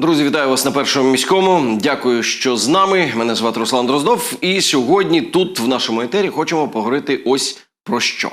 Друзі, вітаю вас на першому міському. Дякую, що з нами. Мене звати Руслан Дроздов. І сьогодні тут, в нашому етері, хочемо поговорити ось про що: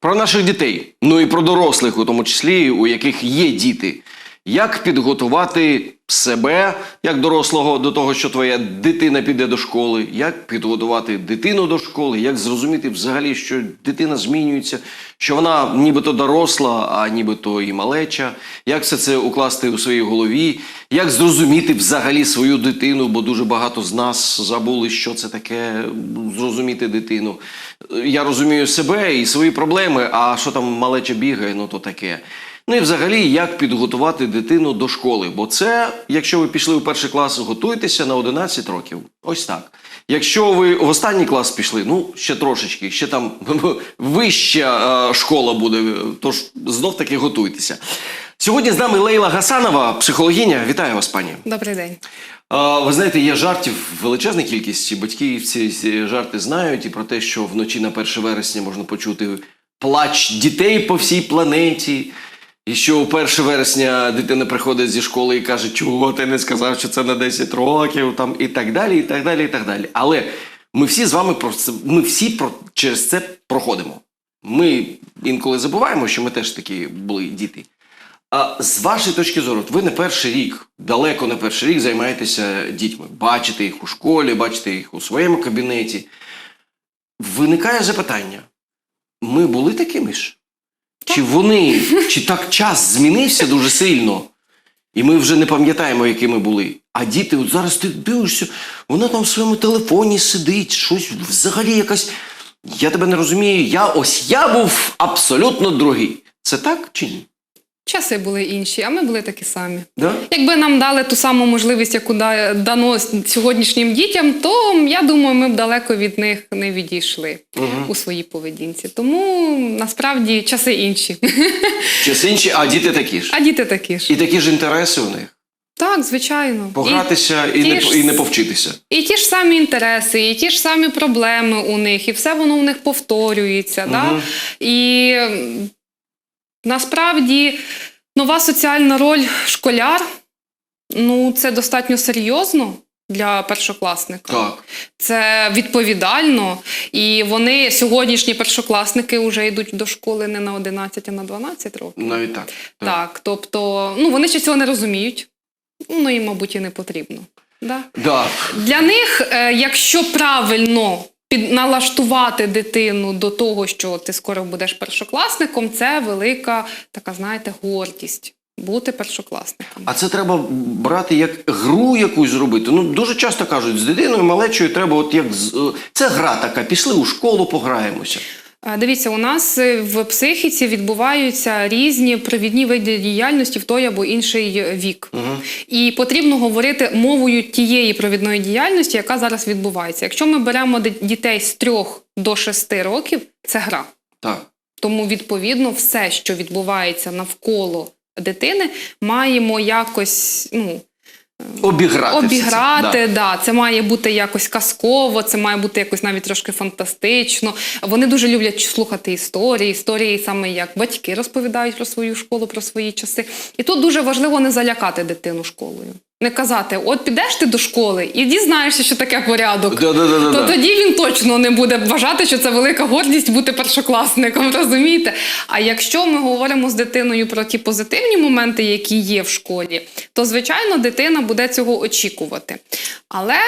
про наших дітей, ну і про дорослих, у тому числі, у яких є діти. Як підготувати себе як дорослого до того, що твоя дитина піде до школи, як підготувати дитину до школи, як зрозуміти взагалі, що дитина змінюється, що вона нібито доросла, а нібито і малеча, як все це укласти у своїй голові, як зрозуміти взагалі свою дитину, бо дуже багато з нас забули, що це таке зрозуміти дитину. Я розумію себе і свої проблеми, а що там малеча бігає, ну то таке. Ну і взагалі, як підготувати дитину до школи? Бо це, якщо ви пішли у перший клас, готуйтеся на 11 років. Ось так. Якщо ви в останній клас пішли, ну ще трошечки, ще там вища е, школа буде, тож знов таки готуйтеся. Сьогодні з нами Лейла Гасанова, психологиня. Вітаю вас, пані. Добрий день. А, Ви знаєте, є жартів величезна кількість. Батьки ці ці жарти знають і про те, що вночі на 1 вересня можна почути плач дітей по всій планеті. І що у 1 вересня дитина приходить зі школи і каже, чого ти не сказав, що це на 10 років, там і так далі, і так далі, і так далі. Але ми всі з вами про це, ми всі про через це проходимо. Ми інколи забуваємо, що ми теж такі були діти. А з вашої точки зору, ви не перший рік, далеко не перший рік займаєтеся дітьми. Бачите їх у школі, бачите їх у своєму кабінеті. Виникає запитання: ми були такими ж? Чи вони, чи так час змінився дуже сильно, і ми вже не пам'ятаємо, якими були. А діти, от зараз ти дивишся, вона там в своєму телефоні сидить, щось взагалі якась. Я тебе не розумію. Я ось я був абсолютно другий. Це так чи ні? Часи були інші, а ми були такі самі. Да? Якби нам дали ту саму можливість, яку дано сьогоднішнім дітям, то я думаю, ми б далеко від них не відійшли Угу. у своїй поведінці. Тому насправді часи інші. Часи інші, а діти такі ж. А діти такі ж. І такі ж інтереси у них. Так, звичайно. Погратися і, ті не, ж- і не повчитися. І, і ті ж самі інтереси, і ті ж самі проблеми у них, і все воно у них повторюється. Да? І насправді нова соціальна роль школяр ну, це достатньо серйозно для першокласника. Так. Це відповідально. І вони, сьогоднішні першокласники, вже йдуть до школи не на 11, а на 12 років. Навіть так. Так, тобто, ну вони ще цього не розуміють. Ну, їм, мабуть, і не потрібно. Да? Да. Для них, е, якщо правильно під налаштувати дитину до того, що ти скоро будеш першокласником, це велика така, знаєте, гордість бути першокласником. А це треба брати як гру якусь зробити. Ну дуже часто кажуть, з дитиною малечою треба, от як е, це гра така. Пішли у школу, пограємося. Дивіться, у нас е, в психіці відбуваються різні провідні види діяльності в той або інший вік. Угу. І потрібно говорити мовою тієї провідної діяльності, яка зараз відбувається. Якщо ми беремо дітей з 3 до 6 років, це гра. Так. Тому, відповідно, все, що відбувається навколо дитини, маємо якось ну, Обіграти. Обіграти, це. Да. Да. це має бути якось казково, це має бути якось навіть трошки фантастично. Вони дуже люблять слухати історії, історії саме як батьки розповідають про свою школу, про свої часи. І тут дуже важливо не залякати дитину школою. Не казати, от підеш ти до школи і дізнаєшся, що таке порядок. Да, да, да, да, То тоді він точно не буде вважати, що це велика гордість бути першокласником, розумієте? А якщо ми говоримо з дитиною про ті позитивні моменти, які є в школі, то звичайно дитина буде цього очікувати. Але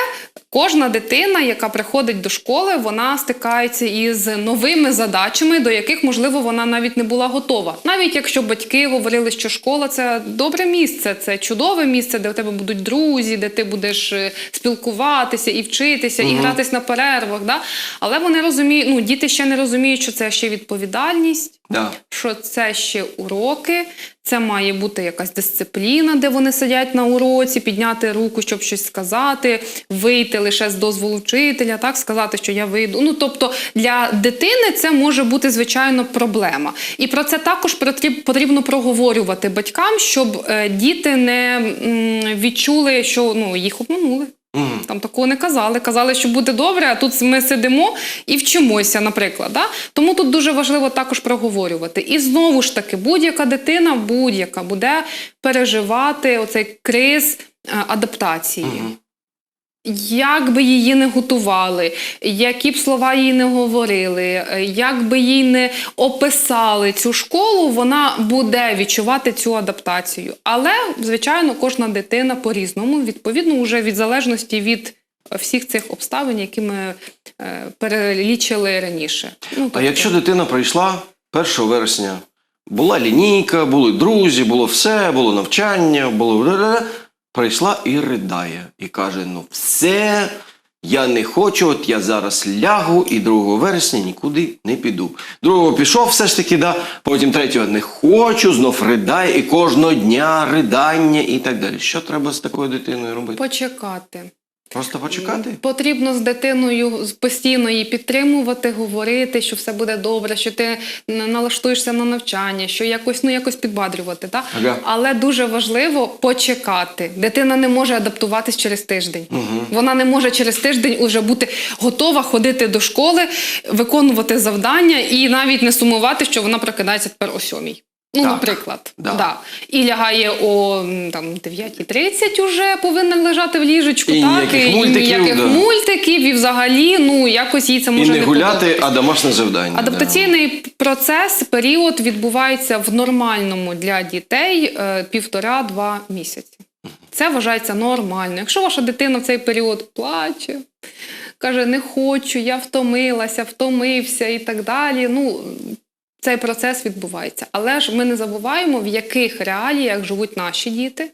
кожна дитина, яка приходить до школи, вона стикається із новими задачами, до яких, можливо, вона навіть не була готова. Навіть якщо батьки говорили, що школа це добре місце, це чудове місце, де у тебе будуть друзі, де ти будеш е, спілкуватися і вчитися, і гратись на перервах. Да? Але вони розуміють, ну діти ще не розуміють, що це ще відповідальність Да. що це ще уроки, це має бути якась дисципліна, де вони сидять на уроці, підняти руку, щоб щось сказати, вийти лише з дозволу вчителя, так сказати, що я вийду. Ну тобто для дитини це може бути звичайно проблема. І про це також потрібно проговорювати батькам, щоб е, діти не відчули, що ну їх обманули. Там такого не казали. Казали, що буде добре, а тут ми сидимо і вчимося, наприклад. Да? Тому тут дуже важливо також проговорювати. І знову ж таки, будь-яка дитина, будь-яка буде переживати оцей криз е, адаптації. Як би її не готували, які б слова їй не говорили, як би їй не описали цю школу, вона буде відчувати цю адаптацію. Але, звичайно, кожна дитина по-різному, відповідно, вже від залежності від всіх цих обставин, які ми е, перелічили раніше. Ну, А тобто- якщо дитина прийшла 1 вересня, була лінійка, були друзі, було все, було навчання, було прийшла і ридає, і каже: ну все, я не хочу, от я зараз лягу і 2 вересня нікуди не піду. Другого пішов все ж таки, да, потім третього не хочу, знов ридає, і кожного дня ридання і так далі. Що треба з такою дитиною робити? почекати. Просто почекати? Потрібно з дитиною постійно її підтримувати, говорити, що все буде добре, що ти налаштуєшся на навчання, що якось ну якось підбадрювати. Та? Ага. Але дуже важливо почекати. Дитина не може адаптуватись через тиждень. Вона не може через тиждень уже бути готова ходити до школи, виконувати завдання і навіть не сумувати, що вона прокидається тепер о сьомій. Ну, Так. наприклад, Да. Да. і лягає о там 9.30 уже повинна лежати в ліжечку. І так, ніяких і мультиків, ніяких да. мультиків, і взагалі ну якось їй це І може не гуляти, подобатись. а домашнє завдання. Адаптаційний процес, період відбувається в нормальному для дітей е, півтора-два місяці. Це вважається нормально. Якщо ваша дитина в цей період плаче, каже, не хочу, я втомилася, втомився і так далі. Ну, цей процес відбувається. Але ж ми не забуваємо, в яких реаліях живуть наші діти.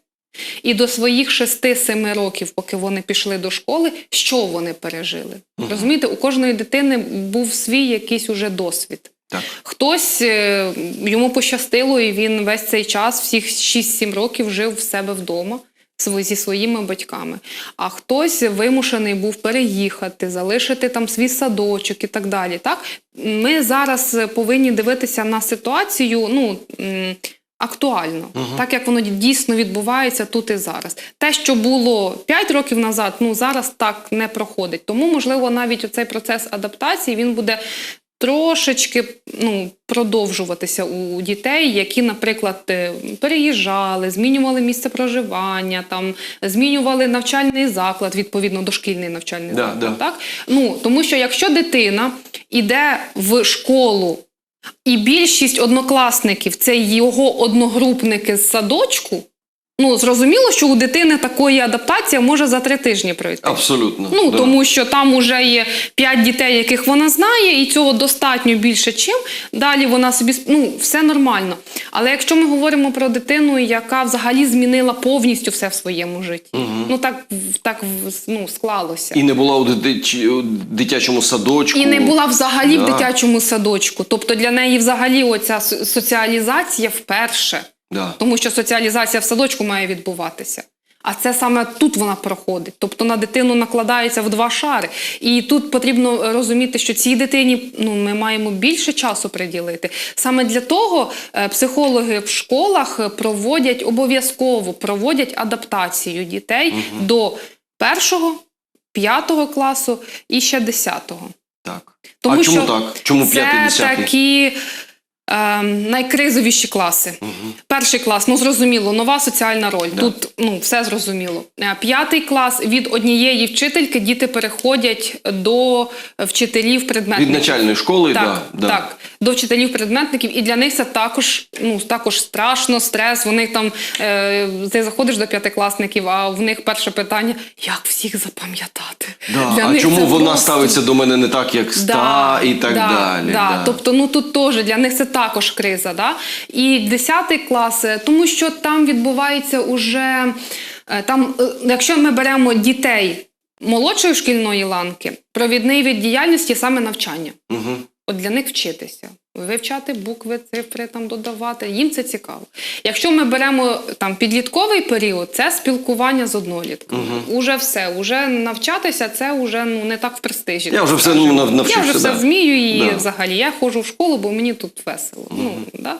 І до своїх 6-7 років, поки вони пішли до школи, що вони пережили. Розумієте, у кожної дитини був свій якийсь уже досвід. Так. Хтось е, йому пощастило, і він весь цей час, всіх 6-7 років, жив в себе вдома зі своїми батьками. А хтось вимушений був переїхати, залишити там свій садочок і так далі. Так? Ми зараз повинні дивитися на ситуацію. ну, Актуально, так як воно дійсно відбувається тут і зараз. Те, що було 5 років назад, ну зараз так не проходить. Тому, можливо, навіть оцей процес адаптації він буде трошечки ну, продовжуватися у дітей, які, наприклад, е, переїжджали, змінювали місце проживання, там змінювали навчальний заклад, відповідно дошкільний навчальний Да, заклад. да. Так? Ну, тому що якщо дитина йде в школу. І більшість однокласників це його одногрупники з садочку. Ну, зрозуміло, що у дитини такої адаптація може за три тижні пройти. Абсолютно. Ну, да. тому що там вже є п'ять дітей, яких вона знає, і цього достатньо більше чим. Далі вона собі ну, все нормально. Але якщо ми говоримо про дитину, яка взагалі змінила повністю все в своєму житті, ну так, так ну, склалося. І не була у, дитячому садочку. І не була взагалі в дитячому садочку. Тобто для неї взагалі оця соціалізація вперше. Да. Тому що соціалізація в садочку має відбуватися. А це саме тут вона проходить. Тобто на дитину накладається в два шари. І тут потрібно розуміти, що цій дитині ну, ми маємо більше часу приділити. Саме для того е, психологи в школах проводять обов'язково проводять адаптацію дітей до першого, п'ятого класу і ще десятого. Так. Тому а чому що так? Чому п'ятий, десятий? такі ем, найкризовіші класи. Перший клас, ну зрозуміло, нова соціальна роль. Да. Тут ну все зрозуміло. Е, П'ятий клас від однієї вчительки діти переходять до вчителів Від начальної школи, Так, да, да. так, до вчителів предметників, і для них це також ну також страшно, стрес. Вони там е, ти заходиш до п'ятикласників, а в них перше питання: як всіх запам'ятати? Да. Для А них чому це вона просто- ставиться до мене не так, як ста, і так да, далі? Да. Да. Тобто, ну тут теж для них це також криза. Да? І 10 клас, е, тому що там відбувається уже е, там, е, якщо ми беремо дітей молодшої шкільної ланки, провідний від діяльності саме навчання. Угу. От для них вчитися, вивчати букви, цифри, там додавати. Їм це цікаво. Якщо ми беремо там підлітковий період, це спілкування з однолітками. Уже все, уже навчатися, це вже ну не так в престижі. Я вже все ну, навчився. Я вже все да. вмію і Да. взагалі я ходжу в школу, бо мені тут весело. Ну, да?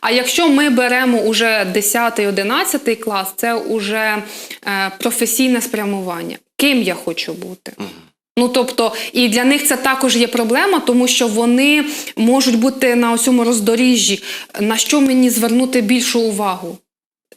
А якщо ми беремо уже 10-11 клас, це уже е, професійне спрямування. Ким я хочу бути? Ну тобто, і для них це також є проблема, тому що вони можуть бути на цьому роздоріжжі, на що мені звернути більшу увагу.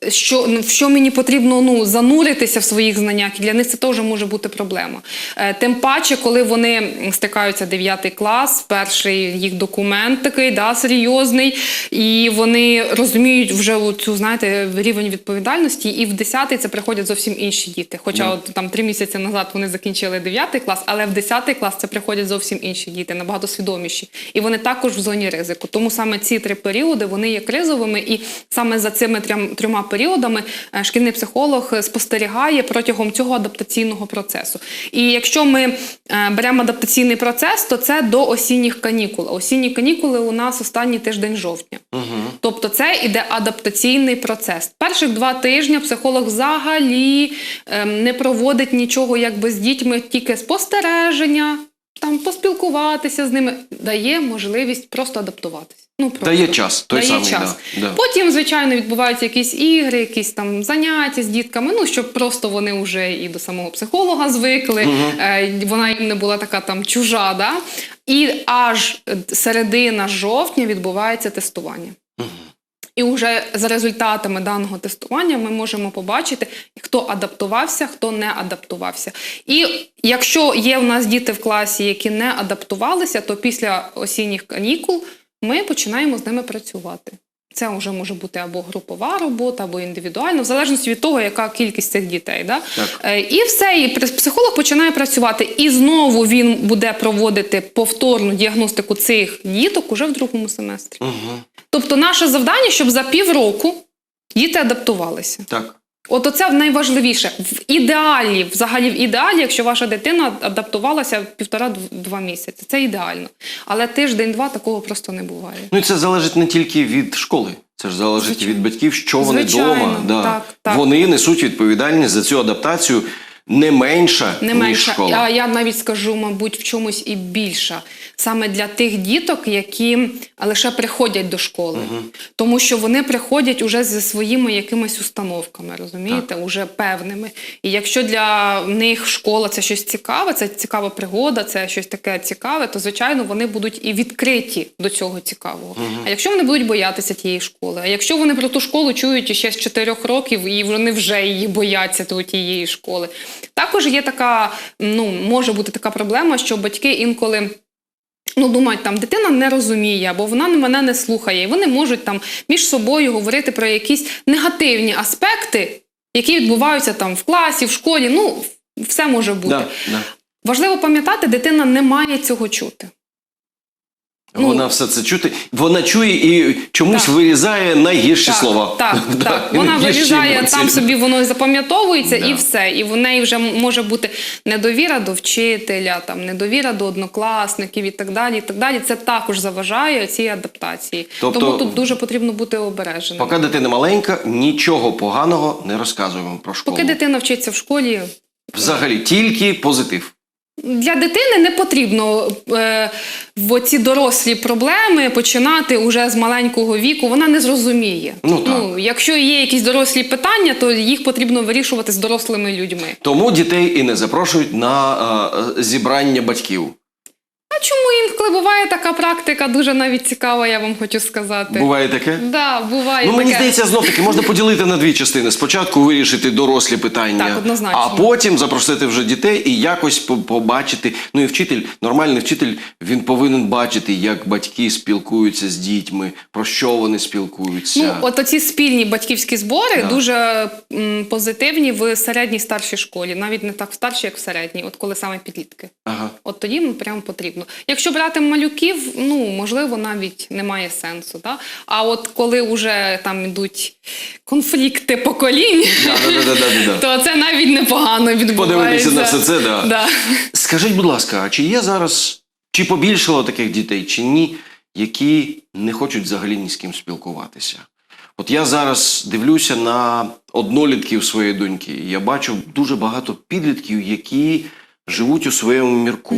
Що, ну, в що мені потрібно ну, зануритися в своїх знаннях, і для них це теж може бути проблема. Е, тим паче, коли вони стикаються 9 клас, перший їх документ такий, да, серйозний, і вони розуміють вже цю, знаєте, рівень відповідальності, і в 10 це приходять зовсім інші діти. Хоча от там три місяці назад вони закінчили 9 клас, але в 10 клас це приходять зовсім інші діти, набагато свідоміші. І вони також в зоні ризику. Тому саме ці три періоди вони є кризовими, і саме за цими трьом, трьома періодами е, шкільний психолог спостерігає протягом цього адаптаційного процесу. І якщо ми е, беремо адаптаційний процес, то це до осінніх канікул. Осінні канікули у нас останній тиждень жовтня. Тобто це іде адаптаційний процес. Перших два тижні психолог взагалі ем, не проводить нічого якби з дітьми, тільки спостереження, там поспілкуватися з ними, дає можливість просто адаптуватися. Ну, просто. Дає час, той Дає самий, час. Да. Потім, звичайно, відбуваються якісь ігри, якісь там заняття з дітками. Ну щоб просто вони вже і до самого психолога звикли. Е, вона їм не була така там чужа. Да? І аж середина жовтня відбувається тестування. І вже за результатами даного тестування ми можемо побачити, хто адаптувався, хто не адаптувався. І якщо є в нас діти в класі, які не адаптувалися, то після осінніх канікул ми починаємо з ними працювати. Це вже може бути або групова робота, або індивідуальна, в залежності від того, яка кількість цих дітей. Да? Так. Е, І все, і психолог починає працювати. І знову він буде проводити повторну діагностику цих діток уже в другому семестрі. Угу. Тобто, наше завдання, щоб за півроку діти адаптувалися. Так. От оце найважливіше. В ідеалі, взагалі, в ідеалі, якщо ваша дитина адаптувалася півтора-два місяці, це ідеально. Але тиждень-два такого просто не буває. Ну і це залежить не тільки від школи, це ж залежить Звичайно. від батьків, що вони вдома. Да. так, так. Вони несуть відповідальність за цю адаптацію не менша, Не ніж школа. а я навіть скажу, мабуть, в чомусь і більша. Саме для тих діток, які лише приходять до школи. Тому що вони приходять уже зі своїми якимись установками, розумієте, уже певними. І якщо для них школа це щось цікаве, це цікава пригода, це щось таке цікаве, то звичайно вони будуть і відкриті до цього цікавого. А якщо вони будуть боятися тієї школи, а якщо вони про ту школу чують ще з 4 років і вони вже її бояться до тієї школи. Також є така, ну може бути така проблема, що батьки інколи. Ну, думають, там дитина не розуміє, або вона мене не слухає. І вони можуть там між собою говорити про якісь негативні аспекти, які відбуваються там в класі, в школі. Ну, все може бути. Да, да. Важливо пам'ятати, дитина не має цього чути. Вона все це чути. Вона чує і чомусь Так. вирізає найгірші Так, слова. Так, Да, так. Вона вирізає емоції. там собі, воно запам'ятовується Да. і все. І в неї вже може бути недовіра до вчителя, там недовіра до однокласників і так далі. І так далі. Це також заважає цій адаптації. Тобто- Тому тут дуже потрібно бути обережним. Поки дитина маленька, нічого поганого не розказуємо про школу. Поки дитина вчиться в школі, Взагалі, тільки позитив. Для дитини не потрібно е, в ці дорослі проблеми починати уже з маленького віку. Вона не зрозуміє. Ну, так. якщо є якісь дорослі питання, то їх потрібно вирішувати з дорослими людьми. Тому дітей і не запрошують на е, зібрання батьків. А чому інколи буває така практика, дуже навіть цікава, я вам хочу сказати. Буває таке? Да, буває Ну, мені таке. здається, знов таки можна поділити на дві частини. Спочатку вирішити дорослі питання, Так, однозначно. а потім запросити вже дітей і якось по- побачити. Ну і вчитель, нормальний вчитель, він повинен бачити, як батьки спілкуються з дітьми, про що вони спілкуються. Ну, от оці спільні батьківські збори Да. дуже м, позитивні в середній старшій школі, навіть не так в старшій, як в середній, от коли саме підлітки. Ага. От тоді ну, прямо потрібно. Якщо брати малюків, ну можливо, навіть немає сенсу. Да? А от коли вже там йдуть конфлікти поколінь, то це навіть непогано відбувається. Подивитися на все це, да. Да. Скажіть, будь ласка, а чи є зараз, чи побільшало таких дітей, чи ні, які не хочуть взагалі ні з ким спілкуватися? От я зараз дивлюся на однолітків своєї доньки. Я бачу дуже багато підлітків, які живуть у своєму мірку.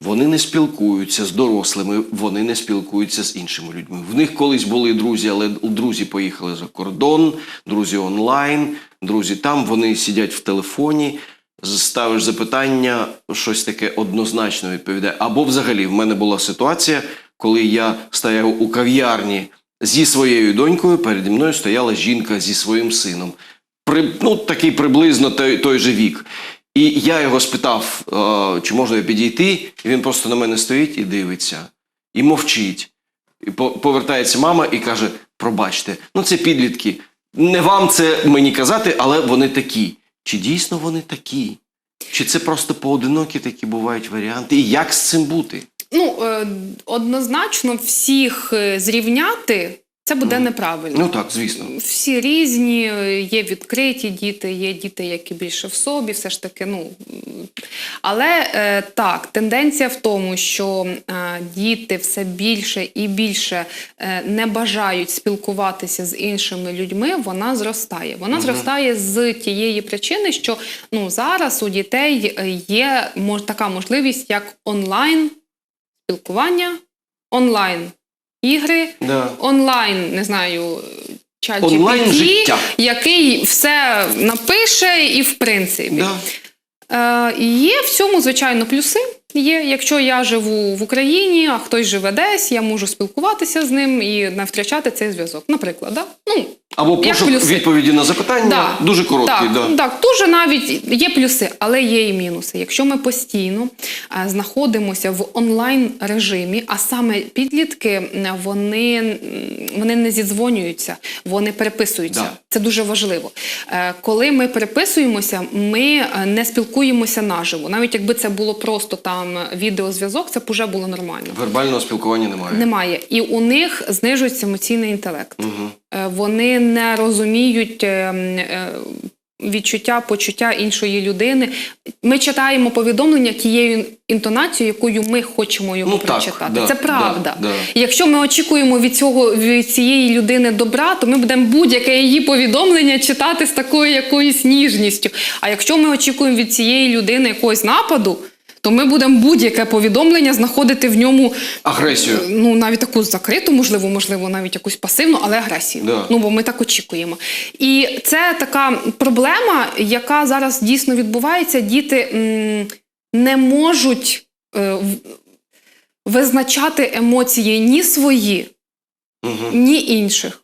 Вони не спілкуються з дорослими, вони не спілкуються з іншими людьми. В них колись були друзі, але друзі поїхали за кордон, друзі онлайн, друзі там, вони сидять в телефоні, ставиш запитання, щось таке однозначно відповідає. Або взагалі в мене була ситуація, коли я стояв у кав'ярні зі своєю донькою переді мною стояла жінка зі своїм сином. При, ну, такий приблизно той, той же вік. І я його спитав, е, чи можна підійти, і він просто на мене стоїть і дивиться, і мовчить. І по- повертається мама і каже: пробачте, ну це підлітки. Не вам це мені казати, але вони такі. Чи дійсно вони такі? Чи це просто поодинокі такі бувають варіанти? І як з цим бути? Ну, е, однозначно, всіх е, зрівняти це буде неправильно. Ну так, звісно. Всі різні, є відкриті діти, є діти, які більше в собі, все ж таки. Ну але е, так, тенденція в тому, що е, діти все більше і більше е, не бажають спілкуватися з іншими людьми, вона зростає. Вона Мгм. зростає з тієї причини, що ну зараз у дітей е, є мож, така можливість, як онлайн спілкування, онлайн ігри Да. онлайн, не знаю, чат GPT, який все напише, і в принципі. Да. Е, є в цьому, звичайно, плюси. Є, якщо я живу в Україні, а хтось живе десь, я можу спілкуватися з ним і не втрачати цей зв'язок. Наприклад, да? ну, Або пошук плюси. відповіді на запитання Да. дуже короткий. Так, Да. так, дуже навіть є плюси, але є і мінуси. Якщо ми постійно е, знаходимося в онлайн режимі, а саме підлітки вони, вони не зідзвонюються, вони переписуються. Да. Це дуже важливо. Е, Коли ми переписуємося, ми е, не спілкуємося наживо. Навіть якби це було просто там відеозв'язок, це б уже було нормально. Вербального спілкування немає. Немає. І у них знижується емоційний інтелект. Угу. Вони не розуміють е, е, відчуття, почуття іншої людини. Ми читаємо повідомлення тією інтонацією, якою ми хочемо його Ну, так, прочитати. да, Це правда. да, да. Якщо ми очікуємо від цього від цієї людини добра, то ми будемо будь-яке її повідомлення читати з такою якоюсь ніжністю. А якщо ми очікуємо від цієї людини якогось нападу, то ми будемо будь-яке повідомлення знаходити в ньому Агресію. ну навіть таку закриту, можливо, можливо, навіть якусь пасивну, але агресію. Да. Ну бо ми так очікуємо. І це така проблема, яка зараз дійсно відбувається. Діти м, не можуть е, визначати емоції ні свої, Угу. ні інших.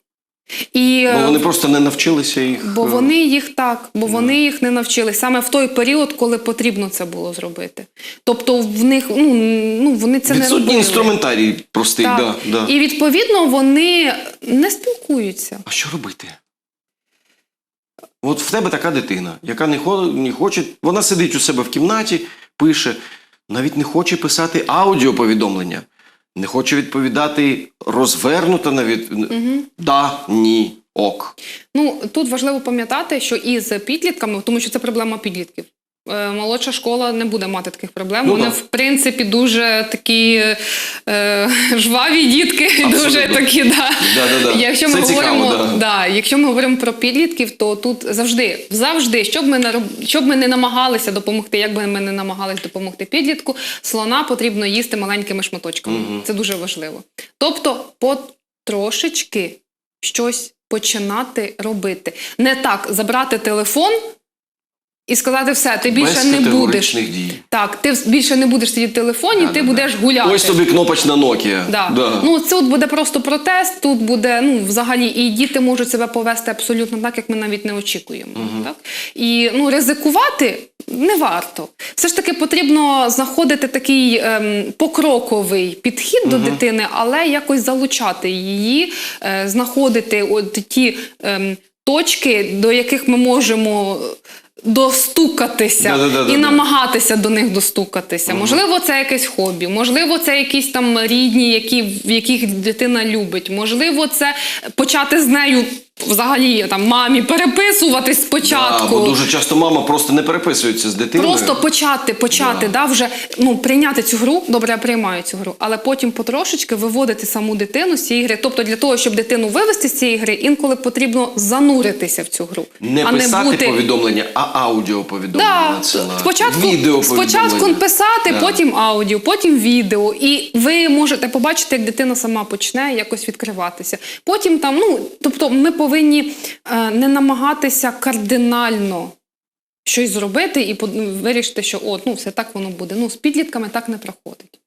І, Бо е, вони просто не навчилися їх. Бо е, вони їх так, бо Да. вони їх не навчили саме в той період, коли потрібно це було зробити. Тобто в них ну, ну вони це не Відсутній робили. інструментарій простий, Так. да, да. І відповідно вони не спілкуються. А що робити? От в тебе така дитина, яка не, не хоче, вона сидить у себе в кімнаті, пише, навіть не хоче писати аудіоповідомлення, не хочу відповідати розвернуто навіть Угу. да, ні, ок. Ну тут важливо пам'ятати, що із підлітками, тому що це проблема підлітків. Е, Молодша школа не буде мати таких проблем. Ну, Вони, так. в принципі, дуже такі е, жваві дітки, Абсолютно. дуже такі, да. Да-да-да. Якщо ми цікаво, говоримо, да. да, якщо ми говоримо про підлітків, то тут завжди, завжди, щоб ми не роб- щоб ми не намагалися допомогти, як би ми не намагалися допомогти підлітку, слона потрібно їсти маленькими шматочками. Мгм. Це дуже важливо. Тобто, потрошечки щось починати робити. Не так забрати телефон і сказати, все, ти більше Без не будеш. дій. Так, ти більше не будеш сидіти в телефоні, Да-да-да. ти будеш гуляти. Ось тобі кнопочна Nokia. Да. Да. Ну, це от буде просто протест, тут буде, ну, взагалі, і діти можуть себе повести абсолютно так, як ми навіть не очікуємо. Мгм. Так? І ну, ризикувати не варто. Все ж таки потрібно знаходити такий ем, покроковий підхід до дитини, але якось залучати її, е, знаходити от ті ем, точки, до яких ми можемо. Достукатися да, да, да, і да, намагатися до них достукатися. Угу. Можливо, це якесь хобі, можливо, це якісь там рідні, які, яких дитина любить. Можливо, це почати з нею взагалі там мамі переписуватись Да, спочатку. бо дуже часто мама просто не переписується з дитиною. Просто почати, почати, Да. да. вже ну прийняти цю гру. Добре, я приймаю цю гру, але потім потрошечки виводити саму дитину з цієї гри. Тобто, для того, щоб дитину вивести з цієї гри, інколи потрібно зануритися в цю гру, Не а писати не бути повідомлення, а аудіоповідомлення Да, спочатку, Відео спочатку писати, Да. потім аудіо, потім відео. І ви можете побачити, як дитина сама почне якось відкриватися. Потім там, ну тобто, ми повинні е, не намагатися кардинально щось зробити і вирішити, що от, ну все так воно буде. Ну з підлітками так не проходить.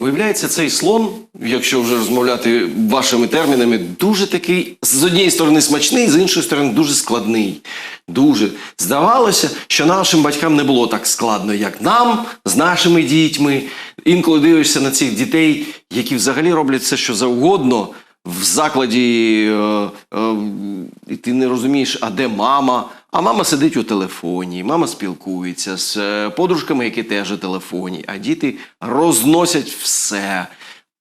Виявляється, цей слон, якщо вже розмовляти вашими термінами, дуже такий з однієї сторони смачний, з іншої сторони дуже складний. Дуже здавалося, що нашим батькам не було так складно, як нам з нашими дітьми. Інколи дивишся на цих дітей, які взагалі роблять все, що завгодно. В закладі е, е, і ти не розумієш, а де мама? А мама сидить у телефоні, мама спілкується з е, подружками, які теж у телефоні, а діти розносять все.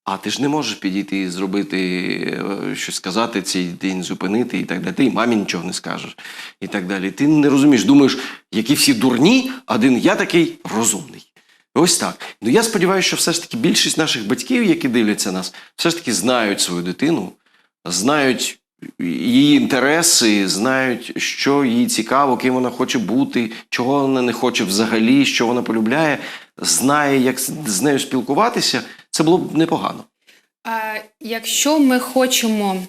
А ти ж не можеш підійти і зробити щось сказати, цей день зупинити і так далі. Ти й мамі нічого не скажеш. І так далі. Ти не розумієш, думаєш, які всі дурні, один я такий розумний. Ось так. Ну я сподіваюся, що все ж таки більшість наших батьків, які дивляться нас, все ж таки знають свою дитину, знають її інтереси, знають, що їй цікаво, ким вона хоче бути, чого вона не хоче взагалі, що вона полюбляє, знає, як з нею спілкуватися. Це було б непогано. Якщо ми хочемо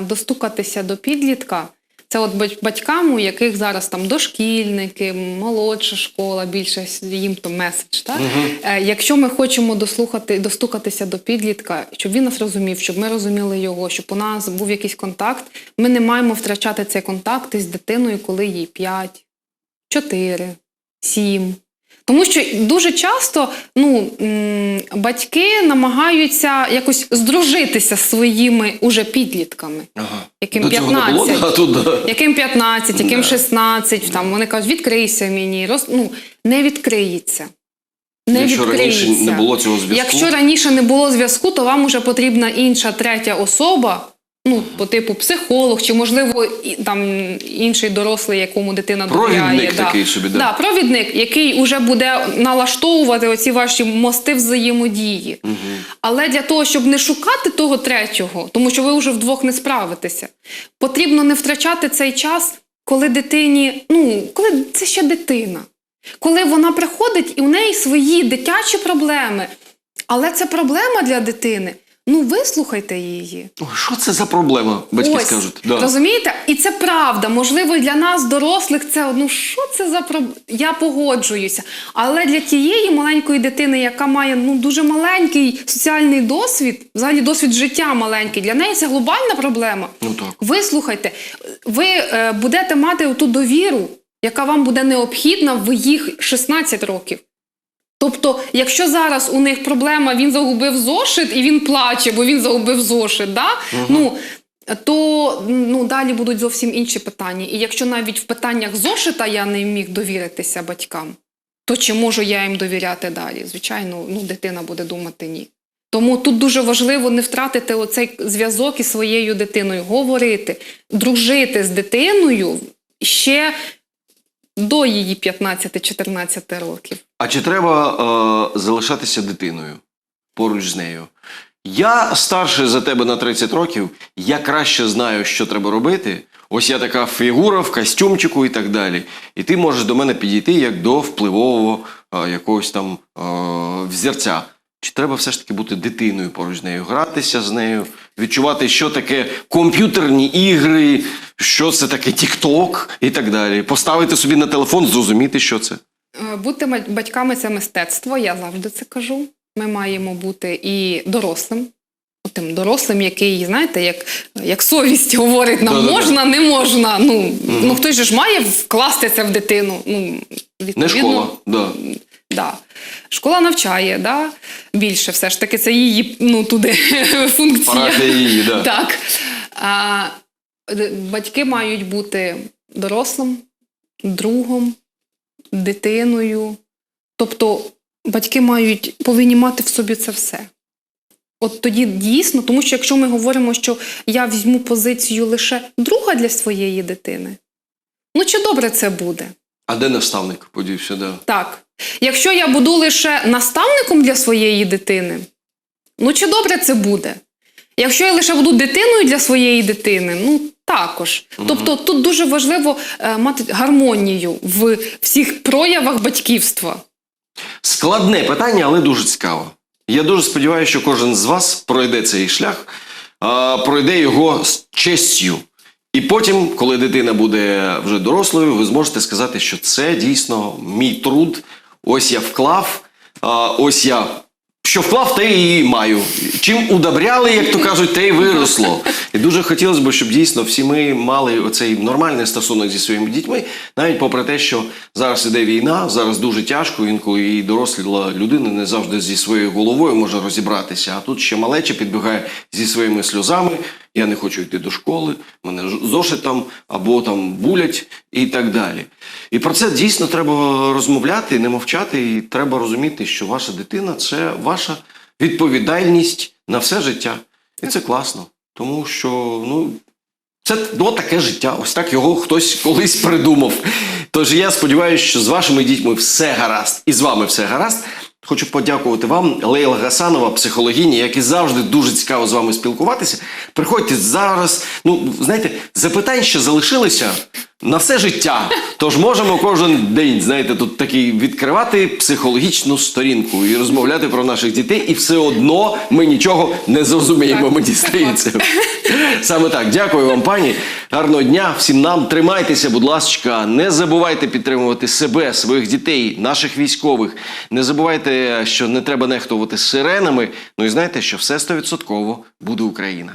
достукатися до підлітка, це от батькам, у яких зараз там дошкільники, молодша школа, більше їм то меседж. Так? Угу. Якщо ми хочемо дослухати, достукатися до підлітка, щоб він нас розумів, щоб ми розуміли його, щоб у нас був якийсь контакт, ми не маємо втрачати цей контакт із дитиною, коли їй 5, 4, 7. Тому що дуже часто ну, батьки намагаються якось здружитися з своїми уже підлітками. Ага. Яким До 15. було, а тут да. Яким 15, яким Да. 16, там вони кажуть, відкрийся мені. Роз... Ну, не відкриється. Не Якщо раніше відкриється. не було цього зв'язку. Якщо раніше не було зв'язку, то вам уже потрібна інша третя особа, ну, по типу психолог, чи, можливо, і- там інший дорослий, якому дитина довіряє. Провідник такий собі, да. Да, провідник, який вже буде налаштовувати оці ваші мости взаємодії. Але для того, щоб не шукати того третього, тому що ви вже вдвох не справитеся, потрібно не втрачати цей час, коли дитині, ну, коли це ще дитина. Коли вона приходить і у неї свої дитячі проблеми. Але це проблема для дитини. Ну, вислухайте її. Ой, Що це за проблема? Батьки Ось, скажуть. Да. Розумієте? І це правда. Можливо, для нас, дорослих, це ну що це за проблема? Я погоджуюся. Але для тієї маленької дитини, яка має ну дуже маленький соціальний досвід, взагалі досвід життя маленький, для неї це глобальна проблема. Ну так. Вислухайте, ви е, будете мати ту довіру, яка вам буде необхідна в їх 16 років. Тобто, якщо зараз у них проблема, він загубив зошит і він плаче, бо він загубив зошит, да? ну, то ну, далі будуть зовсім інші питання. І якщо навіть в питаннях зошита я не міг довіритися батькам, то чи можу я їм довіряти далі? Звичайно, ну, дитина буде думати ні. Тому тут дуже важливо не втратити оцей зв'язок із своєю дитиною, говорити, дружити з дитиною ще до її 15-14 років. А чи треба е, залишатися дитиною поруч з нею? Я старший за тебе на 30 років, я краще знаю, що треба робити. Ось я така фігура в костюмчику і так далі. І ти можеш до мене підійти як до впливового е, якогось там е, взірця. Чи треба все ж таки бути дитиною поруч з нею, гратися з нею, відчувати, що таке комп'ютерні ігри, що це таке TikTok і так далі. Поставити собі на телефон, зрозуміти, що це. Е, Бути батьками це мистецтво, я завжди це кажу. Ми маємо бути і дорослим. Тим дорослим, який, знаєте, як, як совість говорить, нам можна, не можна. Ну, ну хтось же ж має вкласти це в дитину. Ну, Не відповідно, школа, да. Да. Школа навчає, да? більше все ж таки це її ну, туди функція. Парафія її, да. Так. А, батьки мають бути дорослим, другом, дитиною. Тобто батьки мають, повинні мати в собі це все. От тоді дійсно, тому що якщо ми говоримо, що я візьму позицію лише друга для своєї дитини, ну чи добре це буде? А де наставник подівся, да. Так. Якщо я буду лише наставником для своєї дитини, ну чи добре це буде? Якщо я лише буду дитиною для своєї дитини, ну також. Тобто тут дуже важливо е, мати гармонію в всіх проявах батьківства. Складне питання, але дуже цікаво. Я дуже сподіваюся, що кожен з вас пройде цей шлях, а, пройде його з честю. І потім, коли дитина буде вже дорослою, ви зможете сказати, що це дійсно мій труд. Ось я вклав, ось я Що вклав, те і маю. Чим удобряли, як то кажуть, те й виросло. І дуже хотілося б, щоб дійсно всі ми мали оцей нормальний стосунок зі своїми дітьми, навіть попри те, що зараз іде війна, зараз дуже тяжко, інколи і доросла людина не завжди зі своєю головою може розібратися. А тут ще малеча підбігає зі своїми сльозами. Я не хочу йти до школи, мене ж- зошит або там булять і так далі. І про це дійсно треба розмовляти, не мовчати, і треба розуміти, що ваша дитина це ваша відповідальність на все життя. І це класно. Тому що ну, це ну, таке життя. Ось так його хтось колись придумав. Тож я сподіваюся, що з вашими дітьми все гаразд, і з вами все гаразд. Хочу подякувати вам, Лейла Гасанова, психологиня, як і завжди дуже цікаво з вами спілкуватися. Приходьте зараз. Ну, знаєте, запитань ще залишилися на все життя. Тож можемо кожен день, знаєте, тут такий відкривати психологічну сторінку і розмовляти про наших дітей, і все одно ми нічого не зрозуміємо, мені здається. Саме так. Дякую вам, пані. Гарного дня. Всім нам тримайтеся, будь ласка. Не забувайте підтримувати себе, своїх дітей, наших військових. Не забувайте, що не треба нехтувати сиренами. Ну і знайте, що все стовідсотково буде Україна.